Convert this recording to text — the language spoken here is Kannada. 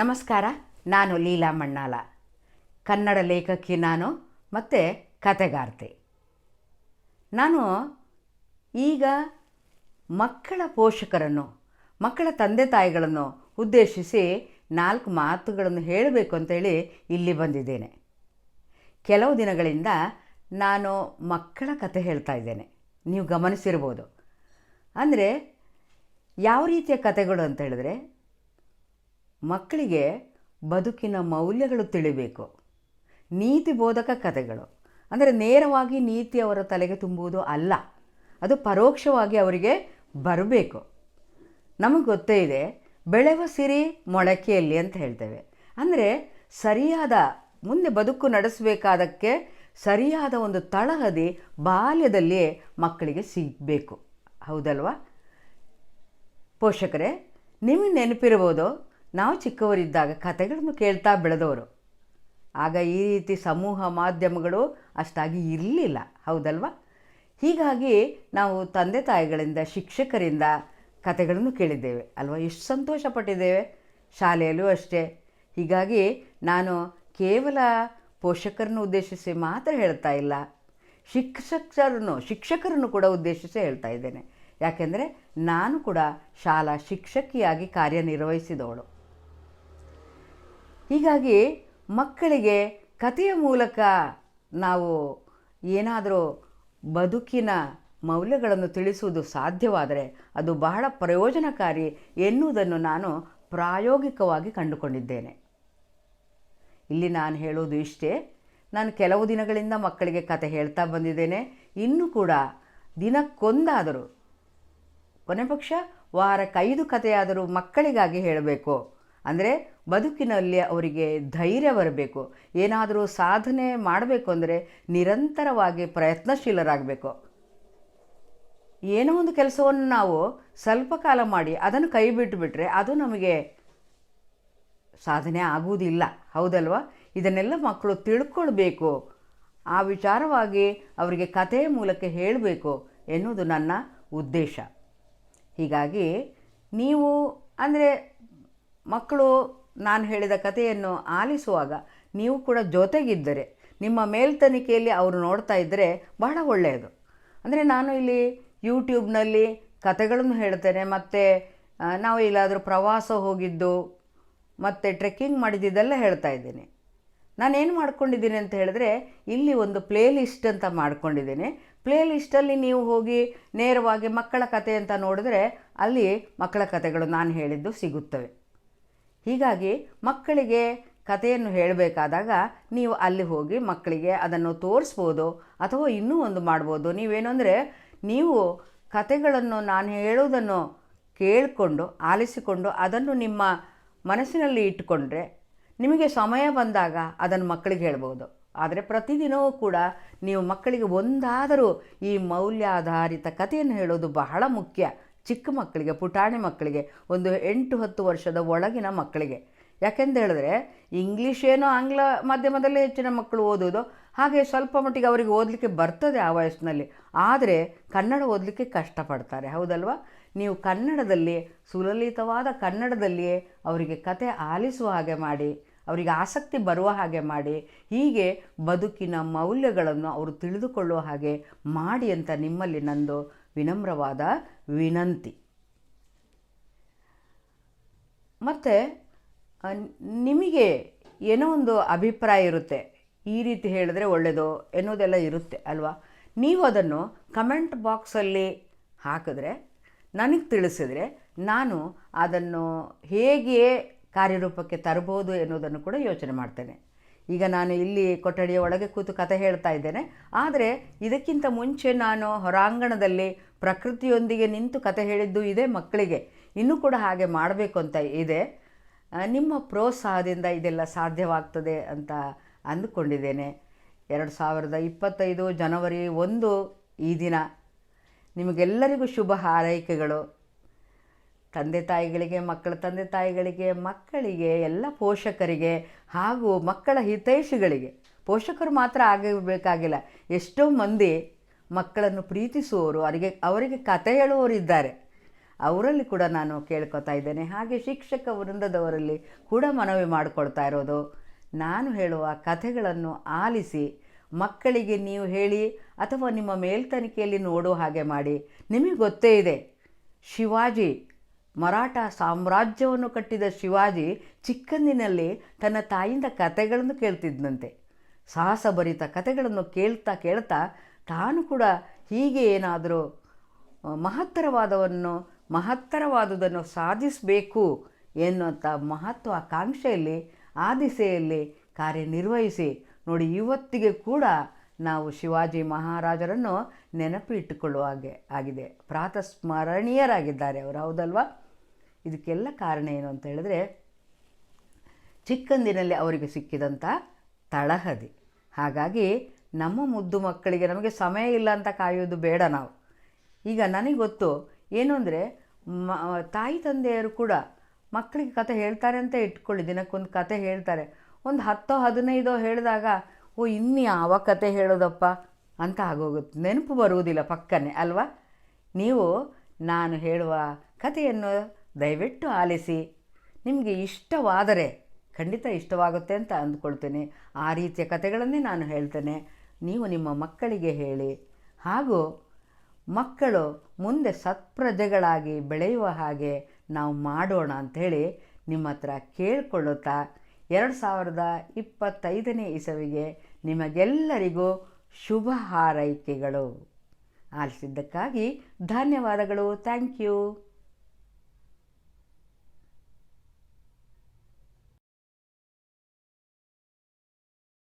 ನಮಸ್ಕಾರ, ನಾನು ಲೀಲಾ ಮಣ್ಣಾಲ. ಕನ್ನಡ ಲೇಖಕಿ ನಾನು, ಮತ್ತು ಕತೆಗಾರ್ತಿ ನಾನು ಈಗ ಮಕ್ಕಳ ಪೋಷಕರನ್ನು, ಮಕ್ಕಳ ತಂದೆ ತಾಯಿಗಳನ್ನು ಉದ್ದೇಶಿಸಿ ನಾಲ್ಕು ಮಾತುಗಳನ್ನು ಹೇಳಬೇಕು ಅಂತೇಳಿ ಇಲ್ಲಿ ಬಂದಿದ್ದೇನೆ. ಕೆಲವು ದಿನಗಳಿಂದ ನಾನು ಮಕ್ಕಳ ಕತೆ ಹೇಳ್ತಾ ಇದ್ದೇನೆ. ನೀವು ಗಮನಿಸಿರ್ಬೋದು. ಅಂದರೆ, ಯಾವ ರೀತಿಯ ಕತೆಗಳು ಅಂತ ಹೇಳಿದ್ರೆ ಮಕ್ಕಳಿಗೆ ಬದುಕಿನ ಮೌಲ್ಯಗಳು ತಿಳಿಬೇಕು. ನೀತಿ ಬೋಧಕ ಕಥೆಗಳು. ಅಂದರೆ ನೇರವಾಗಿ ನೀತಿ ಅವರ ತಲೆಗೆ ತುಂಬುವುದು ಅಲ್ಲ. ಅದು ಪರೋಕ್ಷವಾಗಿ ಅವರಿಗೆ ಬರಬೇಕು. ನಮಗೆ ಗೊತ್ತೇ ಇದೆ, ಬೆಳೆವ ಸಿರಿ ಮೊಳಕೆಯಲ್ಲಿ ಅಂತ ಹೇಳ್ತೇವೆ. ಅಂದರೆ ಸರಿಯಾದ, ಮುಂದೆ ಬದುಕು ನಡೆಸಬೇಕಾದಕ್ಕೆ ಸರಿಯಾದ ಒಂದು ತಳಹದಿ ಬಾಲ್ಯದಲ್ಲಿಯೇ ಮಕ್ಕಳಿಗೆ ಸಿಗಬೇಕು. ಹೌದಲ್ವಾ? ಪೋಷಕರೇ, ನಿಮಗೆ ನೆನಪಿರ್ಬೋದು ನಾವು ಚಿಕ್ಕವರಿದ್ದಾಗ ಕತೆಗಳನ್ನು ಕೇಳ್ತಾ ಬೆಳೆದವರು. ಆಗ ಈ ರೀತಿ ಸಮೂಹ ಮಾಧ್ಯಮಗಳು ಅಷ್ಟಾಗಿ ಇರಲಿಲ್ಲ, ಹೌದಲ್ವಾ? ಹೀಗಾಗಿ ನಾವು ತಂದೆ ತಾಯಿಗಳಿಂದ, ಶಿಕ್ಷಕರಿಂದ ಕತೆಗಳನ್ನು ಕೇಳಿದ್ದೇವೆ. ಅಲ್ವಾ? ಎಷ್ಟು ಸಂತೋಷಪಟ್ಟಿದ್ದೇವೆ. ಶಾಲೆಯಲ್ಲೂ ಅಷ್ಟೇ. ಹೀಗಾಗಿ ನಾನು ಕೇವಲ ಪೋಷಕರನ್ನು ಉದ್ದೇಶಿಸಿ ಮಾತ್ರ ಹೇಳ್ತಾ ಇಲ್ಲ. ಶಿಕ್ಷಕರನ್ನು ಶಿಕ್ಷಕರನ್ನು ಕೂಡ ಉದ್ದೇಶಿಸಿ ಹೇಳ್ತಾ ಇದ್ದೇನೆ. ಯಾಕೆಂದರೆ ನಾನು ಕೂಡ ಶಾಲಾ ಶಿಕ್ಷಕಿಯಾಗಿ ಕಾರ್ಯನಿರ್ವಹಿಸಿದವಳು. ಹೀಗಾಗಿ ಮಕ್ಕಳಿಗೆ ಕಥೆಯ ಮೂಲಕ ನಾವು ಏನಾದರೂ ಬದುಕಿನ ಮೌಲ್ಯಗಳನ್ನು ತಿಳಿಸುವುದು ಸಾಧ್ಯವಾದರೆ ಅದು ಬಹಳ ಪ್ರಯೋಜನಕಾರಿ ಎನ್ನುವುದನ್ನು ನಾನು ಪ್ರಾಯೋಗಿಕವಾಗಿ ಕಂಡುಕೊಂಡಿದ್ದೇನೆ. ಇಲ್ಲಿ ನಾನು ಹೇಳೋದು ಇಷ್ಟೇ. ನಾನು ಕೆಲವು ದಿನಗಳಿಂದ ಮಕ್ಕಳಿಗೆ ಕತೆ ಹೇಳ್ತಾ ಬಂದಿದ್ದೇನೆ. ಇನ್ನೂ ಕೂಡ ದಿನಕ್ಕೊಂದಾದರೂ ಕೊನೆ ಪಕ್ಷ ವಾರಕ್ಕೈದು ಕಥೆಯಾದರೂ ಮಕ್ಕಳಿಗಾಗಿ ಹೇಳಬೇಕು. ಅಂದರೆ ಬದುಕಿನಲ್ಲಿ ಅವರಿಗೆ ಧೈರ್ಯ ಬರಬೇಕು. ಏನಾದರೂ ಸಾಧನೆ ಮಾಡಬೇಕು ಅಂದರೆ ನಿರಂತರವಾಗಿ ಪ್ರಯತ್ನಶೀಲರಾಗಬೇಕು. ಏನೋ ಒಂದು ಕೆಲಸವನ್ನು ನಾವು ಸ್ವಲ್ಪ ಕಾಲ ಮಾಡಿ ಅದನ್ನು ಕೈ ಬಿಟ್ಟುಬಿಟ್ರೆ ಅದು ನಮಗೆ ಸಾಧನೆ ಆಗುವುದಿಲ್ಲ. ಹೌದಲ್ವಾ? ಇದನ್ನೆಲ್ಲ ಮಕ್ಕಳು ತಿಳ್ಕೊಳ್ಬೇಕು. ಆ ವಿಚಾರವಾಗಿ ಅವರಿಗೆ ಕಥೆಯ ಮೂಲಕ ಹೇಳಬೇಕು ಎನ್ನುವುದು ನನ್ನ ಉದ್ದೇಶ. ಹೀಗಾಗಿ ನೀವು ಅಂದರೆ ಮಕ್ಕಳು ನಾನು ಹೇಳಿದ ಕಥೆಯನ್ನು ಆಲಿಸುವಾಗ ನೀವು ಕೂಡ ಜೊತೆಗಿದ್ದರೆ, ನಿಮ್ಮ ಮೇಲ್ತನಿಕೆಯಲ್ಲಿ ಅವರು ನೋಡ್ತಾ ಇದ್ದರೆ ಬಹಳ ಒಳ್ಳೆಯದು. ಅಂದರೆ ನಾನು ಇಲ್ಲಿ ಯೂಟ್ಯೂಬ್ನಲ್ಲಿ ಕಥೆಗಳನ್ನು ಹೇಳ್ತೇನೆ, ಮತ್ತು ನಾವು ಇಲ್ಲಾದರೂ ಪ್ರವಾಸ ಹೋಗಿದ್ದು, ಮತ್ತು ಟ್ರೆಕ್ಕಿಂಗ್ ಮಾಡಿದ್ದೆಲ್ಲ ಹೇಳ್ತಾ ಇದ್ದೀನಿ. ನಾನೇನು ಮಾಡ್ಕೊಂಡಿದ್ದೀನಿ ಅಂತ ಹೇಳಿದ್ರೆ, ಇಲ್ಲಿ ಒಂದು ಪ್ಲೇ ಲಿಸ್ಟ್ ಅಂತ ಮಾಡ್ಕೊಂಡಿದ್ದೀನಿ. ಪ್ಲೇ ಲಿಸ್ಟಲ್ಲಿ ನೀವು ಹೋಗಿ ನೇರವಾಗಿ ಮಕ್ಕಳ ಕತೆ ಅಂತ ನೋಡಿದ್ರೆ ಅಲ್ಲಿ ಮಕ್ಕಳ ಕಥೆಗಳು ನಾನು ಹೇಳಿದ್ದು ಸಿಗುತ್ತವೆ. ಹೀಗಾಗಿ ಮಕ್ಕಳಿಗೆ ಕಥೆಯನ್ನು ಹೇಳಬೇಕಾದಾಗ ನೀವು ಅಲ್ಲಿ ಹೋಗಿ ಮಕ್ಕಳಿಗೆ ಅದನ್ನು ತೋರಿಸ್ಬೋದು ಅಥವಾ ಇನ್ನೂ ಒಂದು ಮಾಡ್ಬೋದು. ನೀವೇನು ಅಂದರೆ ನೀವು ಕಥೆಗಳನ್ನು ನಾನು ಹೇಳೋದನ್ನು ಕೇಳಿಕೊಂಡು, ಆಲಿಸಿಕೊಂಡು ಅದನ್ನು ನಿಮ್ಮ ಮನಸ್ಸಿನಲ್ಲಿ ಇಟ್ಟುಕೊಂಡ್ರೆ ನಿಮಗೆ ಸಮಯ ಬಂದಾಗ ಅದನ್ನು ಮಕ್ಕಳಿಗೆ ಹೇಳ್ಬೋದು. ಆದರೆ ಪ್ರತಿದಿನವೂ ಕೂಡ ನೀವು ಮಕ್ಕಳಿಗೆ ಒಂದಾದರೂ ಈ ಮೌಲ್ಯಾಧಾರಿತ ಕಥೆಯನ್ನು ಹೇಳೋದು ಬಹಳ ಮುಖ್ಯ. ಚಿಕ್ಕ ಮಕ್ಕಳಿಗೆ, ಪುಟಾಣಿ ಮಕ್ಕಳಿಗೆ, ಒಂದು ಎಂಟು ಹತ್ತು ವರ್ಷದ ಒಳಗಿನ ಮಕ್ಕಳಿಗೆ. ಯಾಕೆಂತ ಹೇಳಿದ್ರೆ ಇಂಗ್ಲೀಷ್ ಏನೋ ಆಂಗ್ಲ ಮಾಧ್ಯಮದಲ್ಲೇ ಹೆಚ್ಚಿನ ಮಕ್ಕಳು ಓದೋದು ಹಾಗೆ ಸ್ವಲ್ಪ ಮಟ್ಟಿಗೆ ಅವರಿಗೆ ಓದಲಿಕ್ಕೆ ಬರ್ತದೆ ಆ ವಯಸ್ಸಿನಲ್ಲಿ. ಆದರೆ ಕನ್ನಡ ಓದಲಿಕ್ಕೆ ಕಷ್ಟಪಡ್ತಾರೆ, ಹೌದಲ್ವಾ? ನೀವು ಕನ್ನಡದಲ್ಲಿ, ಸುಲಲಿತವಾದ ಕನ್ನಡದಲ್ಲಿಯೇ ಅವರಿಗೆ ಕತೆ ಆಲಿಸುವ ಹಾಗೆ ಮಾಡಿ, ಅವರಿಗೆ ಆಸಕ್ತಿ ಬರುವ ಹಾಗೆ ಮಾಡಿ, ಹೀಗೆ ಬದುಕಿನ ಮೌಲ್ಯಗಳನ್ನು ಅವರು ತಿಳಿದುಕೊಳ್ಳುವ ಹಾಗೆ ಮಾಡಿ ಅಂತ ನಿಮ್ಮಲ್ಲಿ ನಂದು ವಿನಮ್ರವಾದ ವಿನಂತಿ. ಮತ್ತು ನಿಮಗೆ ಏನೋ ಒಂದು ಅಭಿಪ್ರಾಯ ಇರುತ್ತೆ. ಈ ರೀತಿ ಹೇಳಿದ್ರೆ ಒಳ್ಳೆಯದು ಎನ್ನುವುದೆಲ್ಲ ಇರುತ್ತೆ, ಅಲ್ವಾ? ನೀವು ಅದನ್ನು ಕಮೆಂಟ್ ಬಾಕ್ಸಲ್ಲಿ ಹಾಕಿದ್ರೆ, ನನಗೆ ತಿಳಿಸಿದರೆ ನಾನು ಅದನ್ನು ಹೇಗೆ ಕಾರ್ಯರೂಪಕ್ಕೆ ತರಬಹುದು ಎನ್ನುವುದನ್ನು ಕೂಡ ಯೋಚನೆ ಮಾಡ್ತೇನೆ. ಈಗ ನಾನು ಇಲ್ಲಿ ಕೊಠಡಿಯ ಒಳಗೆ ಕೂತು ಕತೆ ಹೇಳ್ತಾ ಇದ್ದೇನೆ. ಆದರೆ ಇದಕ್ಕಿಂತ ಮುಂಚೆ ನಾನು ಹೊರಾಂಗಣದಲ್ಲಿ ಪ್ರಕೃತಿಯೊಂದಿಗೆ ನಿಂತು ಕತೆ ಹೇಳಿದ್ದು ಇದೆ, ಮಕ್ಕಳಿಗೆ ಇನ್ನೂ ಕೂಡ ಹಾಗೆ ಮಾಡಬೇಕು ಅಂತ ಇದೆ. ನಿಮ್ಮ ಪ್ರೋತ್ಸಾಹದಿಂದ ಇದೆಲ್ಲ ಸಾಧ್ಯವಾಗ್ತದೆ ಅಂತ ಅಂದುಕೊಂಡಿದ್ದೇನೆ. ಎರಡು ಸಾವಿರದ ಇಪ್ಪತ್ತೈದು ಜನವರಿ ಒಂದು ಈ ದಿನ ನಿಮಗೆಲ್ಲರಿಗೂ ಶುಭ ಹಾರೈಕೆಗಳು. ತಂದೆ ತಾಯಿಗಳಿಗೆ, ಮಕ್ಕಳ ತಂದೆ ತಾಯಿಗಳಿಗೆ, ಮಕ್ಕಳಿಗೆ, ಎಲ್ಲ ಪೋಷಕರಿಗೆ ಹಾಗೂ ಮಕ್ಕಳ ಹಿತೈಷಿಗಳಿಗೆ. ಪೋಷಕರು ಮಾತ್ರ ಆಗಿರಬೇಕಾಗಿಲ್ಲ ಎಷ್ಟೋ ಮಂದಿ ಮಕ್ಕಳನ್ನು ಪ್ರೀತಿಸುವವರು, ಅವರಿಗೆ ಅವರಿಗೆ ಕತೆ ಹೇಳುವವರಿದ್ದಾರೆ ಅವರಲ್ಲಿ ಕೂಡ ನಾನು ಕೇಳ್ಕೊತಾ ಇದ್ದೇನೆ. ಹಾಗೆ ಶಿಕ್ಷಕ ವೃಂದದವರಲ್ಲಿ ಕೂಡ ಮನವಿ ಮಾಡಿಕೊಳ್ತಾ ಇರೋದು. ನಾನು ಹೇಳುವ ಕಥೆಗಳನ್ನು ಆಲಿಸಿ, ಮಕ್ಕಳಿಗೆ ನೀವು ಹೇಳಿ ಅಥವಾ ನಿಮ್ಮ ಮೇಲ್ತನಿಕೆಯಲ್ಲಿ ನೋಡೋ ಹಾಗೆ ಮಾಡಿ. ನಿಮಗೆ ಗೊತ್ತೇ ಇದೆ, ಶಿವಾಜಿ, ಮರಾಠ ಸಾಮ್ರಾಜ್ಯವನ್ನು ಕಟ್ಟಿದ ಶಿವಾಜಿ ಚಿಕ್ಕಂದಿನಲ್ಲಿ ತನ್ನ ತಾಯಿಂದ ಕಥೆಗಳನ್ನು ಕೇಳ್ತಿದ್ದಂತೆ ಸಾಹಸಭರಿತ ಕಥೆಗಳನ್ನು ಕೇಳ್ತಾ ಕೇಳ್ತಾ ತಾನು ಕೂಡ ಹೀಗೆ ಏನಾದರೂ ಮಹತ್ತರವಾದವನ್ನು, ಮಹತ್ತರವಾದುದನ್ನು ಸಾಧಿಸಬೇಕು ಎನ್ನುವಂಥ ಮಹತ್ವಾಕಾಂಕ್ಷೆಯಲ್ಲಿ ಆ ದಿಸೆಯಲ್ಲಿ ಕಾರ್ಯನಿರ್ವಹಿಸಿ, ನೋಡಿ ಇವತ್ತಿಗೆ ಕೂಡ ನಾವು ಶಿವಾಜಿ ಮಹಾರಾಜರನ್ನು ನೆನಪು ಇಟ್ಟುಕೊಳ್ಳುವ ಹಾಗೆ ಆಗಿದೆ. ಪ್ರಾತಸ್ಮರಣೀಯರಾಗಿದ್ದಾರೆ ಅವರು, ಹೌದಲ್ವಾ? ಇದಕ್ಕೆಲ್ಲ ಕಾರಣ ಏನು ಅಂತ ಹೇಳಿದ್ರೆ, ಚಿಕ್ಕಂದಿನಲ್ಲಿ ಅವರಿಗೆ ಸಿಕ್ಕಿದಂಥ ತಳಹದಿ. ಹಾಗಾಗಿ ನಮ್ಮ ಮುದ್ದು ಮಕ್ಕಳಿಗೆ ನಮಗೆ ಸಮಯ ಇಲ್ಲ ಅಂತ ಕಾಯೋದು ಬೇಡ ನಾವು. ಈಗ ನನಗೆ ಗೊತ್ತು, ಏನು ಅಂದರೆ, ಮ, ತಾಯಿ ತಂದೆಯರು ಕೂಡ ಮಕ್ಕಳಿಗೆ ಕತೆ ಹೇಳ್ತಾರೆ ಅಂತ ಇಟ್ಕೊಳ್ಳಿ, ದಿನಕ್ಕೊಂದು ಕತೆ ಹೇಳ್ತಾರೆ. ಒಂದು ಹತ್ತೋ ಹದಿನೈದೋ ಹೇಳಿದಾಗ, ಓ, ಇನ್ನು ಯಾವ ಕತೆ ಹೇಳೋದಪ್ಪ? ಅಂತ ಆಗೋಗುತ್ತೆ. ನೆನಪು ಬರುವುದಿಲ್ಲ ಪಕ್ಕನೆ, ಅಲ್ವಾ? ನೀವು, ನಾನು ಹೇಳುವ ಕಥೆಯನ್ನು ದಯವಿಟ್ಟು ಆಲಿಸಿ. ನಿಮಗೆ ಇಷ್ಟವಾದರೆ, ಖಂಡಿತ ಇಷ್ಟವಾಗುತ್ತೆ ಅಂತ ಅಂದ್ಕೊಳ್ತೇನೆ. ಆ ರೀತಿಯ ಕಥೆಗಳನ್ನೇ ನಾನು ಹೇಳ್ತೇನೆ. ನೀವು ನಿಮ್ಮ ಮಕ್ಕಳಿಗೆ ಹೇಳಿ. ಹಾಗೂ ಮಕ್ಕಳು ಮುಂದೆ ಸತ್ಪ್ರಜೆಗಳಾಗಿ ಬೆಳೆಯುವ ಹಾಗೆ ನಾವು ಮಾಡೋಣ ಅಂಥೇಳಿ ನಿಮ್ಮ ಹತ್ರ ಕೇಳಿಕೊಳ್ಳುತ್ತಾ ಎರಡು ಸಾವಿರದ ಇಪ್ಪತ್ತೈದನೇ ಇಸವಿಗೆ ನಿಮಗೆಲ್ಲರಿಗೂ ಶುಭ ಹಾರೈಕೆಗಳು. ಆಲಿಸಿದ್ದಕ್ಕಾಗಿ ಧನ್ಯವಾದಗಳು. Thank you.